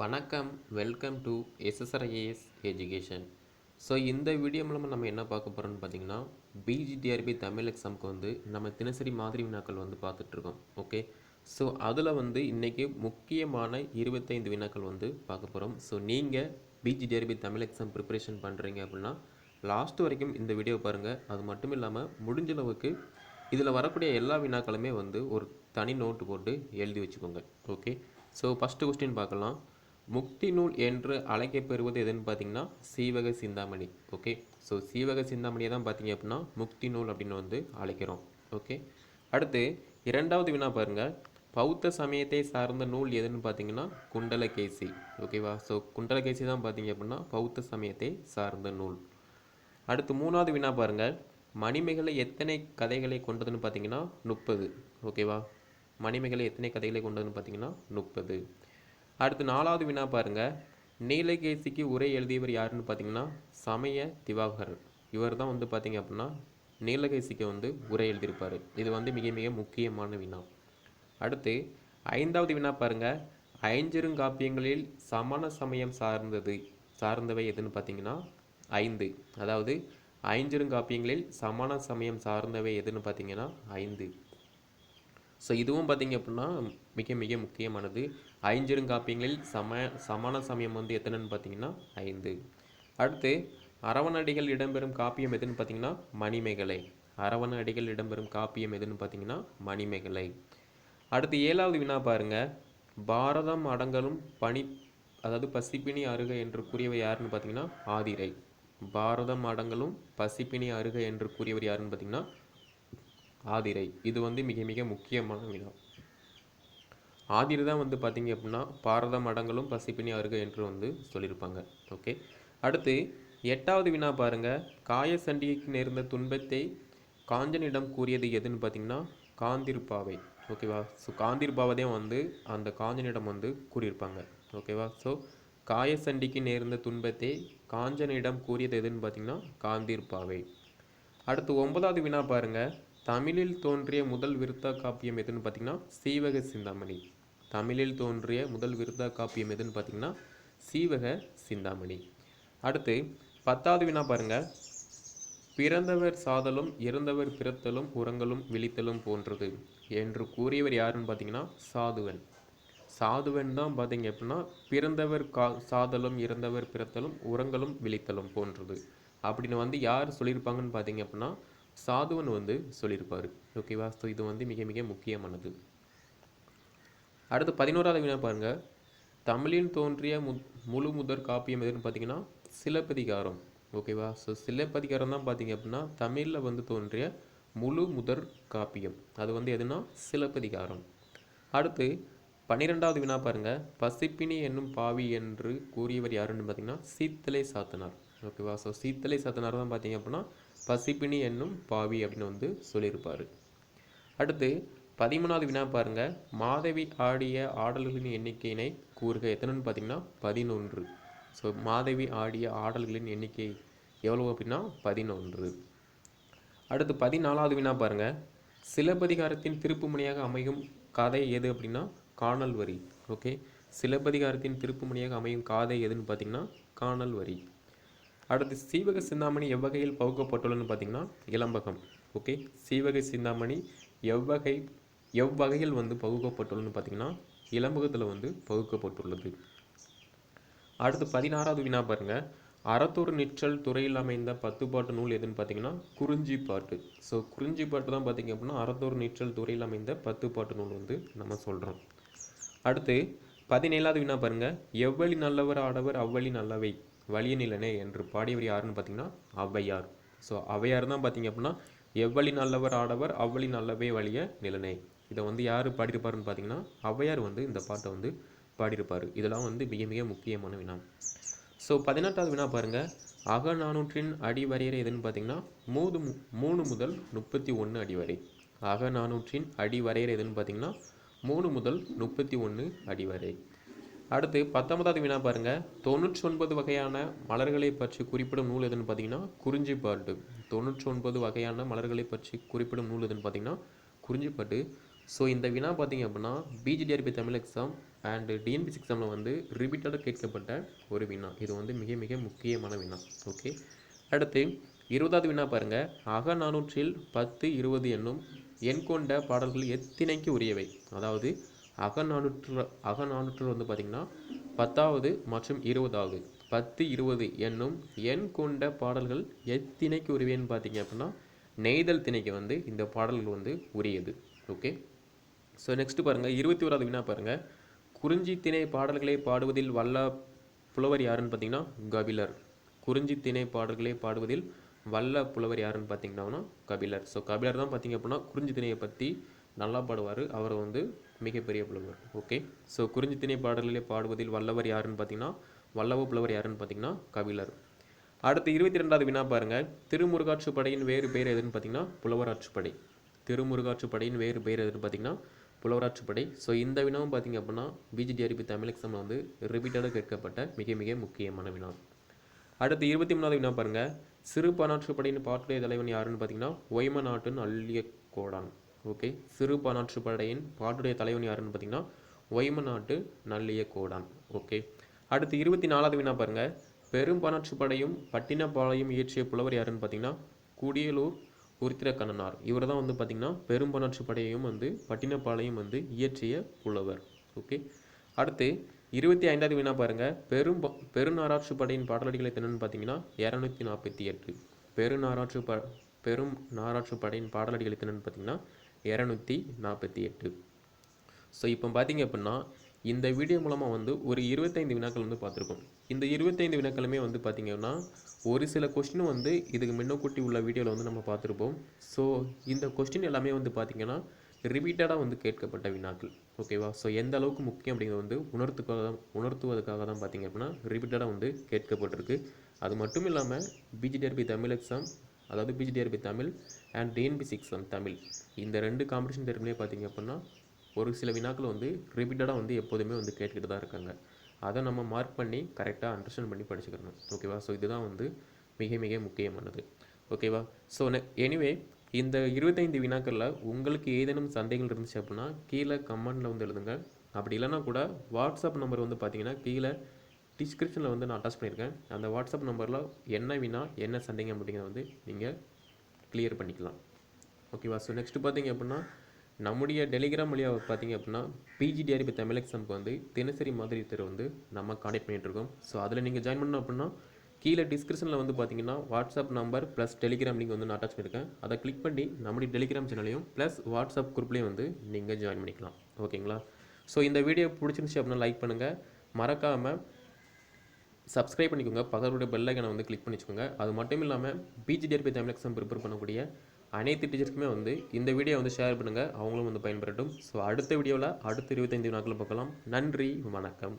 வணக்கம் welcome to SSRIAS education so இந்த video மூலமாக நம்ம என்ன பார்க்க போகிறோம்னு பார்த்தீங்கன்னா பிஜிடிஆர்பி தமிழ் எக்ஸாமுக்கு வந்து நம்ம தினசரி மாதிரி வினாக்கள் வந்து பார்த்துட்ருக்கோம். ஓகே ஸோ அதில் வந்து இன்றைக்கி முக்கியமான இருபத்தைந்து வினாக்கள் வந்து பார்க்க போகிறோம் ஸோ நீங்கள் பிஜிடிஆர்பி தமிழ் எக்ஸாம் ப்ரிப்பரேஷன் பண்ணுறீங்க அப்படின்னா லாஸ்ட் வரைக்கும் இந்த வீடியோ பாருங்கள் அது மட்டும் இல்லாமல் முடிஞ்ச அளவுக்கு இதில் வரக்கூடிய எல்லா வினாக்களுமே வந்து ஒரு தனி நோட்டு போட்டு எழுதி வச்சுக்கோங்க. ஓகே ஸோ ஃபஸ்ட்டு கொஸ்டின் பார்க்கலாம். முக்தி நூல் என்று அழைக்கப்பெறுவது எதுன்னு பார்த்தீங்கன்னா சீவக சிந்தாமணி ஓகே ஸோ சீவக சிந்தாமணியை தான் பார்த்தீங்க அப்படின்னா முக்தி நூல் அப்படின்னு வந்து அழைக்கிறோம் ஓகே அடுத்து இரண்டாவது வினா பாருங்கள் பௌத்த சமயத்தை சார்ந்த நூல் எதுன்னு பார்த்தீங்கன்னா குண்டலகேசி ஓகேவா ஸோ குண்டலகேசி தான் பார்த்தீங்க அப்படின்னா பௌத்த சமயத்தை சார்ந்த நூல். அடுத்து மூணாவது வினா பாருங்கள் மணிமேகலை எத்தனை கதைகளை கொண்டதுன்னு பார்த்தீங்கன்னா முப்பது ஓகேவா மணிமேகலை எத்தனை கதைகளை கொண்டதுன்னு பார்த்தீங்கன்னா முப்பது. அடுத்து நாலாவது வினா பாருங்க. நீலகேசிக்கு உரை எழுதியவர் யாருன்னு பார்த்தீங்கன்னா சமய திவாகரன். இவர் தான் வந்து பார்த்தீங்க அப்படின்னா நீலகேசிக்கு வந்து உரை எழுதியிருப்பார். இது வந்து மிக மிக முக்கியமான வினா. அடுத்து ஐந்தாவது வினா பாருங்க. ஐஞ்சிருங்காப்பியங்களில் சமண சமயம் சார்ந்தது சார்ந்தவை எதுன்னு பார்த்தீங்கன்னா ஐந்து. அதாவது ஐஞ்சிருங்காப்பியங்களில் சமண சமயம் சார்ந்தவை எதுன்னு பார்த்தீங்கன்னா ஐந்து. ஸோ இதுவும் பார்த்திங்க அப்படின்னா மிக மிக முக்கியமானது. ஐஞ்சிருங்காப்பியங்களில் சம சமண சமயம் வந்து எத்தனைன்னு பார்த்தீங்கன்னா ஐந்து. அடுத்து அரவணடிகள் இடம்பெறும் காப்பியம் எதுன்னு பார்த்தீங்கன்னா மணிமேகலை. அரவண அடிகள் இடம்பெறும் காப்பியம் எதுன்னு பார்த்தீங்கன்னா மணிமேகலை. அடுத்து ஏழாவது வினா பாருங்கள் பாரதம் அடங்கலும் பனி அதாவது பசிப்பினி அருக என்று கூறியவர் யாருன்னு பார்த்தீங்கன்னா ஆதிரை. பாரதம் அடங்கலும் பசிப்பினி அருக என்று கூறியவர் யாருன்னு பார்த்தீங்கன்னா ஆதிரை. இது வந்து மிக மிக முக்கியமான வினா. ஆதிரை தான் வந்து பார்த்தீங்க அப்படின்னா பாரத மடங்களும் பசிப்பினி அருக என்று வந்து சொல்லியிருப்பாங்க. ஓகே. அடுத்து எட்டாவது வினா பாருங்கள் காய சண்டிகைக்கு நேர்ந்த துன்பத்தை காஞ்சனிடம் கூறியது எதுன்னு பார்த்தீங்கன்னா காந்திருப்பாவை ஓகேவா? ஸோ காந்திருப்பாவதையும் வந்து அந்த காஞ்சனிடம் வந்து கூறியிருப்பாங்க. ஓகேவா? ஸோ காயசண்டிக்கு நேர்ந்த துன்பத்தை காஞ்சனிடம் கூறியது எதுன்னு பார்த்தீங்கன்னா காந்திருப்பாவை அடுத்து ஒன்பதாவது வினா பாருங்கள் தமிழில் தோன்றிய முதல் விருத்தா காப்பியம் எதுன்னு பார்த்தீங்கன்னா சீவக சிந்தாமணி. தமிழில் தோன்றிய முதல் விருத்தா காப்பியம் எதுன்னு பார்த்தீங்கன்னா சீவக சிந்தாமணி. அடுத்து பத்தாவது வினா பாருங்கள் பிறந்தவர் சாதலும் இறந்தவர் பிறத்தலும் உறங்கலும் விழித்தலும் போன்றது என்று கூறியவர் யாருன்னு பார்த்தீங்கன்னா சாதுவன். சாதுவன் தான் பார்த்தீங்க அப்படின்னா பிறந்தவர் கா சாதலும் இறந்தவர் பிறத்தலும் உரங்களும் விழித்தலும் போன்றது அப்படின்னு வந்து யார் சொல்லியிருப்பாங்கன்னு பார்த்தீங்க அப்படின்னா சாதுவன் வந்து சொல்லியிருப்பார். ஓகேவா? ஸோ இது வந்து மிக மிக முக்கியமானது. அடுத்து பதினோராவது வினா பாருங்கள் தமிழில் தோன்றிய மு முழு முதற் காப்பியம் எதுன்னு பார்த்தீங்கன்னா சிலப்பதிகாரம். ஓகேவா? ஸோ சிலப்பதிகாரம் தான் பார்த்தீங்க அப்படின்னா தமிழில் வந்து தோன்றிய முழு முதற் காப்பியம். அது வந்து எதுனா சிலப்பதிகாரம். அடுத்து பன்னிரெண்டாவது வினா பாருங்கள் பசிப்பினி என்னும் பாவி என்று கூறியவர் யாருன்னு பார்த்தீங்கன்னா சீத்தலை சாத்தனார். ஓகேவா ஸோ சீத்தலை சாத்தனார் தான் பார்த்தீங்க அப்படின்னா பசிப்பினி என்னும் பாவி அப்படின்னு வந்து சொல்லியிருப்பார். அடுத்து பதிமூணாவது வினா பாருங்கள் மாதவி ஆடிய ஆடல்களின் எண்ணிக்கையினை கூறுக. எத்தனைன்னு பார்த்தீங்கன்னா பதினொன்று. ஸோ மாதவி ஆடிய ஆடல்களின் எண்ணிக்கை எவ்வளவு அப்படின்னா பதினொன்று. அடுத்து பதினாலாவது வினா பாருங்க. சிலப்பதிகாரத்தின் திருப்புமுனையாக அமையும் கதை எது அப்படின்னா காணல் வரி. ஓகே சிலப்பதிகாரத்தின் திருப்புமுனையாக அமையும் காதை எதுன்னு பார்த்தீங்கன்னா காணல் வரி. அடுத்து சீவக சிந்தாமணி எவ்வகையில் பகுக்கப்பட்டுள்ளன்னு பார்த்தீங்கன்னா இளம்பகம். ஓகே சீவக சிந்தாமணி எவ்வகை எவ்வகையில் வந்து பகுக்கப்பட்டுள்ளதுன்னு பார்த்தீங்கன்னா இளம்பகத்தில் வந்து பகுக்கப்பட்டுள்ளது. அடுத்து பதினாறாவது வினா பாருங்கள் அறத்தொரு நிற்றல் துறையில் அமைந்த பத்து பாட்டு நூல் எதுன்னு பார்த்தீங்கன்னா குறிஞ்சி பாட்டு ஸோ குறிஞ்சி பாட்டு தான் பார்த்தீங்க அப்படின்னா அறத்தொரு நிற்றல் துறையில் அமைந்த பத்து பாட்டு நூல் வந்து நம்ம சொல்கிறோம் அடுத்து பதினேழாவது வினா பாருங்கள் எவ்வளி நல்லவர் ஆடவர் அவ்வளி நல்லவை. வலியனிலனே என்று பாடியவர் யாருன்னு பார்த்தீங்கன்னா ஔவையார். ஸோ ஔவையார் தான் பார்த்தீங்க அப்படின்னா எவ்வளி நல்லவர் ஆடவர் அவ்வளி நல்லவே வலிய நிலனே. இதை வந்து யார் பாடியிருப்பாருன்னு பார்த்தீங்கன்னா ஔவையார் வந்து இந்த பாட்டை வந்து பாடியிருப்பார். இதெல்லாம் வந்து மிக மிக முக்கியமான வினா. ஸோ பதினெட்டாவது வினா பாருங்கள் அக நானூற்றின் அடி வரையறை எதுன்னு பார்த்தீங்கன்னா மூணு மு- மூணு முதல் முப்பத்தி ஒன்று அடி வரை. அக நானூற்றின் அடி வரையறை எதுன்னு பார்த்தீங்கன்னா மூணு முதல் முப்பத்தி ஒன்று அடி வரை. அடுத்து பத்தொன்பதாவது வினா பாருங்க. தொண்ணூற்றி ஒன்பது வகையான மலர்களை பற்றி குறிப்பிடும் நூல் எதுன்னு பார்த்தீங்கன்னா குறிஞ்சிப்பாட்டு. தொண்ணூற்றி ஒன்பது வகையான மலர்களை பற்றி குறிப்பிடும் நூல் எதுன்னு பார்த்தீங்கன்னா குறிஞ்சிப்பாட்டு. ஸோ இந்த வினா பார்த்தீங்க அப்படின்னா PGTRB Tamil exam and TNPSC எக்ஸாமில் வந்து ரிப்பீட்டடாக கேட்கப்பட்ட ஒரு வினா இது வந்து மிக மிக முக்கியமான வினா ஓகே அடுத்து இருபதாவது வினா பாருங்கள் அகநானூற்றில் பத்து இருபது என்னும் எண் கொண்ட பாடல்கள் எத்தினைக்கு உரியவை? அதாவது அகநானூற்று அகநானூற்று வந்து பார்த்திங்கன்னா பத்தாவது மற்றும் இருபதாவது. பத்து இருபது என்னும் எண் கொண்ட பாடல்கள் எத்தினைக்கு உரியன்னு பார்த்தீங்க அப்படின்னா நெய்தல் திணைக்கு வந்து இந்த பாடல்கள் வந்து உரியது. ஓகே ஸோ நெக்ஸ்ட் பாருங்கள் இருபத்தி ஓராவது வினா பாருங்கள் குறிஞ்சி திணை பாடல்களை பாடுவதில் வல்ல புலவர் யாருன்னு பார்த்தீங்கன்னா கபிலர். குறிஞ்சி திணை பாடல்களை பாடுவதில் வல்ல புலவர் யாருன்னு பார்த்தீங்கன்னா கபிலர். ஸோ கபிலர் தான் பார்த்தீங்க அப்படின்னா குறிஞ்சி திணையை பற்றி நல்லா பாடுவார். அவர் வந்து மிகப்பெரிய புலவர். ஓகே ஸோ குறிஞ்சி திணை பாடல்களை பாடுவதில் வல்லவர் யாருன்னு பார்த்தீங்கன்னா வல்லவ புலவர் யாருன்னு பார்த்தீங்கன்னா கவிழர் அடுத்து இருபத்தி ரெண்டாவது வினா பாருங்கள் திருமுருகாற்றுப்படையின் வேறு பெயர் எதுன்னு பார்த்தீங்கன்னா புலவராற்றுப்படை. திருமுருகாற்றுப்படையின் வேறு பெயர் எதுன்னு பார்த்தீங்கன்னா புலவராற்றுப்படை. ஸோ இந்த வினாவும் பார்த்தீங்க அப்படின்னா பிஜிடிஆர்பி தமிழ் எக்ஸாமில் வந்து ரிப்பீட்டடாக கேட்கப்பட்ட மிக மிக முக்கியமான வினா. அடுத்து இருபத்தி மூணாவது வினா பாருங்கள் சிறு பனாற்றுப்படையின் பாட்டுடைய தலைவன் யாருன்னு பார்த்தீங்கன்னா ஒய்ம நாட்டின் அள்ளிய கோடான். ஓகே. சிறு படையின் பாட்டுடைய தலைவன் யாருன்னு பார்த்தீங்கன்னா ஒய்ம நாட்டு நல்லிய கோடான் ஓகே. அடுத்து இருபத்தி நாலாவது வினா பாருங்கள் பெரும் பனாற்றுப்படையும் பட்டினப்பாளையும் இயற்றிய புலவர் யாருன்னு பார்த்தீங்கன்னா குடியலூர் உருத்திர கண்ணனார் இவர் தான் வந்து பார்த்தீங்கன்னா பெரும்பனாற்றுப்படையையும் வந்து பட்டினப்பாளையம் வந்து இயற்றிய புலவர். ஓகே. அடுத்து இருபத்தி ஐந்தாவது வினா பாருங்கள் பெரும் பெருநாராற்று படையின் பாடலடிகளை என்னன்னு பார்த்தீங்கன்னா இரநூத்தி நாற்பத்தி எட்டு. பெருநாராற்று ப பெரும் நாராற்று படையின் பாடலடிகளை என்னன்னு பார்த்தீங்கன்னா இரநூத்தி நாற்பத்தி எட்டு. ஸோ இப்போ பார்த்தீங்க அப்படின்னா இந்த வீடியோ மூலமாக வந்து ஒரு இருபத்தைந்து வினாக்கள் வந்து பார்த்துருக்கோம் இந்த இருபத்தைந்து வினாக்களுமே வந்து பார்த்திங்கன்னா ஒரு சில கொஸ்டின் வந்து இதுக்கு முன்னக்கூட்டி உள்ள வீடியோவில் வந்து நம்ம பார்த்துருப்போம் ஸோ இந்த கொஸ்டின் எல்லாமே வந்து பார்த்திங்கன்னா ரிப்பீட்டடாக வந்து கேட்கப்பட்ட வினாக்கள். ஓகேவா ஸோ எந்த அளவுக்கு முக்கியம் அப்படிங்கிறது வந்து உணர்த்துக்காக தான் உணர்த்துவதற்காக தான் பார்த்தீங்க அப்படின்னா ரிப்பீட்டடாக வந்து கேட்கப்பட்டிருக்கு. அது மட்டும் இல்லாமல் பிஜிடிஆர்பி தமிழ் எக்ஸாம் அதாவது PGTRB Tamil and TNPSC exam Tamil. இந்த ரெண்டு காம்படிஷன் தேர்வுலேயே பார்த்திங்க அப்படின்னா ஒரு சில வினாக்கள் வந்து ரிப்பீட்டடாக வந்து எப்போதுமே வந்து கேட்டுக்கிட்டு தான் இருக்காங்க. அதை நம்ம மார்க் பண்ணி கரெக்டாக அண்டர்ஸ்டாண்ட் பண்ணி படிச்சுக்கணும். ஓகேவா ஸோ இதுதான் வந்து மிக மிக முக்கியமானது. ஓகேவா ஸோ எனிவே இந்த இருபத்தைந்து வினாக்களில் உங்களுக்கு ஏதேனும் சந்தேகங்கள் இருந்துச்சு அப்படின்னா கீழே கமெண்டில் வந்து எழுதுங்க. அப்படி இல்லைன்னா கூட வாட்ஸ்அப் நம்பர் வந்து பார்த்தீங்கன்னா கீழே டிஸ்கிரிப்ஷனில் வந்து நான் அட்டாச் பண்ணியிருக்கேன். அந்த வாட்ஸ்அப் நம்பரில் என்ன வினா என்ன சந்தேகம் அப்படிங்கிறத வந்து நீங்கள் கிளியர் பண்ணிக்கலாம். ஓகேவா ஸோ நெக்ஸ்ட்டு பார்த்தீங்க அப்படின்னா நம்முடைய டெலிகிராம் வழியாக பார்த்தீங்க அப்படின்னா பிஜிடிஆர்பி தமிழ் எக்ஸாமுக்கு வந்து தினசரி மாதிரி தேர்வு வந்து நம்ம காண்டக்ட் பண்ணிகிட்ருக்கோம் இருக்கோம். ஸோ அதில் நீங்கள் ஜாயின் பண்ணணும் அப்படின்னா கீழே டிஸ்கிரிப்ஷனில் வந்து பார்த்தீங்கன்னா WhatsApp number plus telegram link வந்து நான் அட்டாச் பண்ணியிருக்கேன். அதை கிளிக் பண்ணி நம்முடைய டெலிகிராம் சேனலையும் ப்ளஸ் வாட்ஸ்அப் குரூப்லேயும் வந்து நீங்கள் ஜாயின் பண்ணிக்கலாம். ஓகேங்களா ஸோ இந்த வீடியோ பிடிச்சிருந்துச்சி அப்படின்னா லைக் பண்ணுங்கள் மறக்காமல் சப்ஸ்கிரைப் பண்ணிக்கோங்க. பக்கத்துடைய பெல் ஐக்கனை வந்து கிளிக் பண்ணிக்கோங்க அது மட்டும் இல்லாமல் பிஜிடிஆர்பி தமிழ் எக்ஸாம் ப்ரிப்பேர் பண்ணக்கூடிய அனைத்து டீச்சர்ஸ்க்குமே வந்து இந்த வீடியோ வந்து ஷேர் பண்ணுங்கள் அவங்களும் வந்து பயன்பெறட்டும். ஸோ அடுத்த வீடியோவில் அடுத்த இருபத்தைந்து நாட்கள் பார்க்கலாம். நன்றி வணக்கம்.